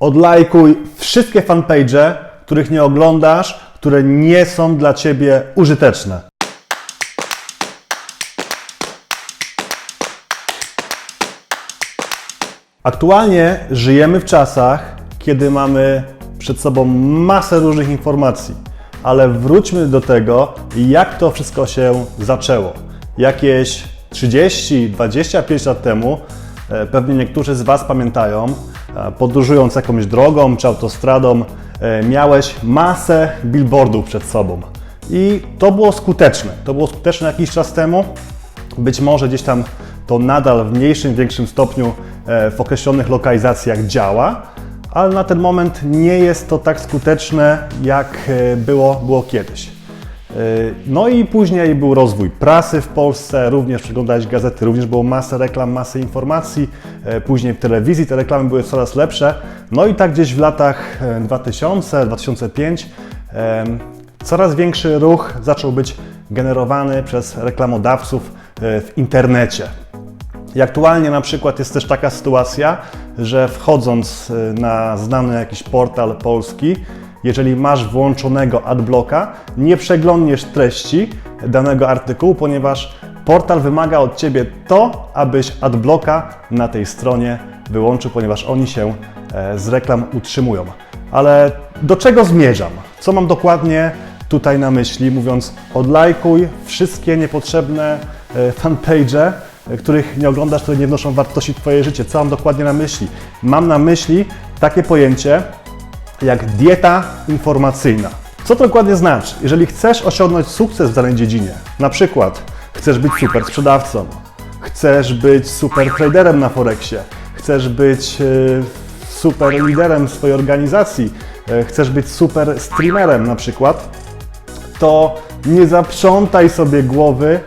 Odlajkuj wszystkie fanpage, których nie oglądasz, które nie są dla Ciebie użyteczne. Aktualnie żyjemy w czasach, kiedy mamy przed sobą masę różnych informacji, ale wróćmy do tego, jak to wszystko się zaczęło. Jakieś 30, 25 lat temu, e, pewnie niektórzy z Was pamiętają, podróżując jakąś drogą czy autostradą, e, miałeś masę billboardów przed sobą. I to było skuteczne. To było skuteczne jakiś czas temu. Być może gdzieś tam to nadal w mniejszym, większym stopniu e, w określonych lokalizacjach działa, ale na ten moment nie jest to tak skuteczne, jak e, było, było kiedyś. E, No i później był rozwój prasy w Polsce, również przeglądałeś gazety, również było masę reklam, masę informacji. E, Później w telewizji te reklamy były coraz lepsze. No i tak gdzieś w latach e, 2000-2005 em, coraz większy ruch zaczął być generowany przez reklamodawców e, w internecie. I aktualnie na przykład jest też taka sytuacja, że wchodząc na znany jakiś portal polski, jeżeli masz włączonego adblocka, nie przeglądniesz treści danego artykułu, ponieważ portal wymaga od Ciebie to, abyś adblocka na tej stronie wyłączył, ponieważ oni się e, z reklam utrzymują. Ale do czego zmierzam? Co mam dokładnie tutaj na myśli, mówiąc odlajkuj wszystkie niepotrzebne e, fanpage'e, e, których nie oglądasz, które nie wnoszą wartości w Twoje życie. Co mam dokładnie na myśli? Mam na myśli takie pojęcie jak dieta informacyjna. Co to dokładnie znaczy? Jeżeli chcesz osiągnąć sukces w danej dziedzinie, na przykład chcesz być super sprzedawcą, chcesz być super traderem na Forexie, chcesz być e, super liderem swojej organizacji, e, chcesz być super streamerem na przykład, to nie zaprzątaj sobie głowy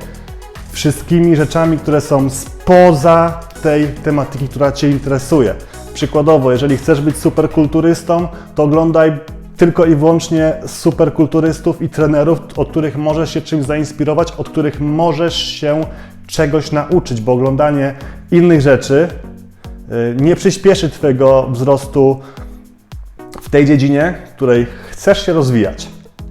wszystkimi rzeczami, które są spoza tej tematyki, która Cię interesuje. Przykładowo, jeżeli chcesz być superkulturystą, to oglądaj tylko i wyłącznie superkulturystów i trenerów, od których możesz się czymś zainspirować, od których możesz się czegoś nauczyć, bo oglądanie innych rzeczy y, nie przyspieszy Twojego wzrostu w tej dziedzinie, w której chcesz się rozwijać.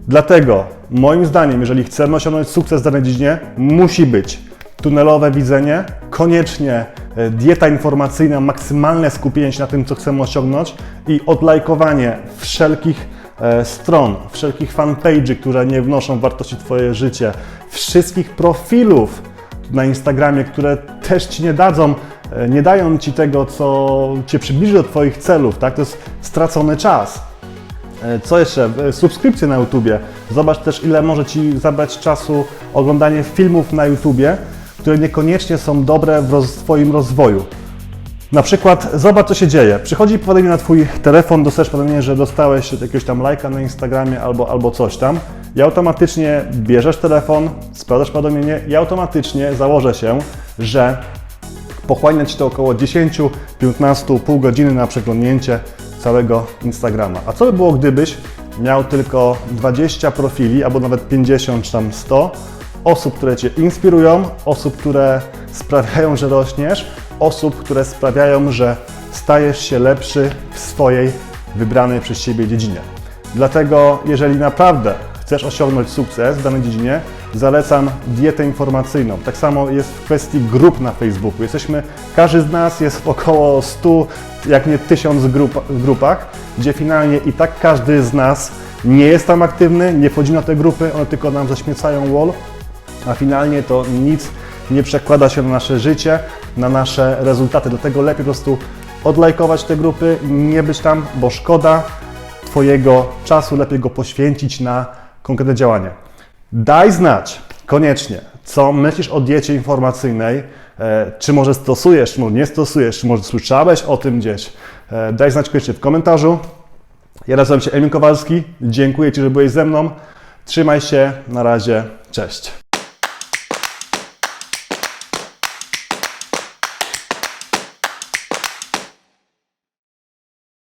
Dlatego, moim zdaniem, jeżeli chcemy osiągnąć sukces w danej dziedzinie, musi być tunelowe widzenie, koniecznie dieta informacyjna, maksymalne skupienie się na tym, co chcemy osiągnąć i odlajkowanie wszelkich e, stron, wszelkich fanpage'y, które nie wnoszą wartości w Twoje życie, wszystkich profilów na Instagramie, które też Ci nie dadzą, e, nie dają Ci tego, co Cię przybliży do Twoich celów, tak? To jest stracony czas. E, Co jeszcze? E, Subskrypcje na YouTubie. Zobacz też, ile może Ci zabrać czasu oglądanie filmów na YouTubie, które niekoniecznie są dobre w roz- Twoim rozwoju. Na przykład, zobacz co się dzieje. Przychodzi powiadomienie na Twój telefon, dostajesz powiadomienie, że dostałeś jakiegoś tam lajka na Instagramie albo, albo coś tam. I automatycznie bierzesz telefon, sprawdzasz powiadomienie i automatycznie założę się, że pochłania Ci to około 10-15 pół godziny na przeglądnięcie całego Instagrama. A co by było, gdybyś miał tylko 20 profili, albo nawet 50 czy tam 100 osób, które Cię inspirują, osób, które sprawiają, że rośniesz, osób, które sprawiają, że stajesz się lepszy w swojej wybranej przez Ciebie dziedzinie. Dlatego, jeżeli naprawdę chcesz osiągnąć sukces w danej dziedzinie, zalecam dietę informacyjną. Tak samo jest w kwestii grup na Facebooku. Jesteśmy, każdy z nas jest w około 100, jak nie 1000 grup, grupach, gdzie finalnie i tak każdy z nas nie jest tam aktywny, nie wchodzi na te grupy, one tylko nam zaśmiecają wall, a finalnie to nic nie przekłada się na nasze życie, na nasze rezultaty. Dlatego lepiej po prostu odlajkować te grupy, nie być tam, bo szkoda Twojego czasu, lepiej go poświęcić na konkretne działanie. Daj znać, koniecznie, co myślisz o diecie informacyjnej, e, czy może stosujesz, czy może nie stosujesz, czy może słyszałeś o tym gdzieś. E, daj znać koniecznie w komentarzu. Ja nazywam się Emil Kowalski, dziękuję Ci, że byłeś ze mną. Trzymaj się, na razie, cześć.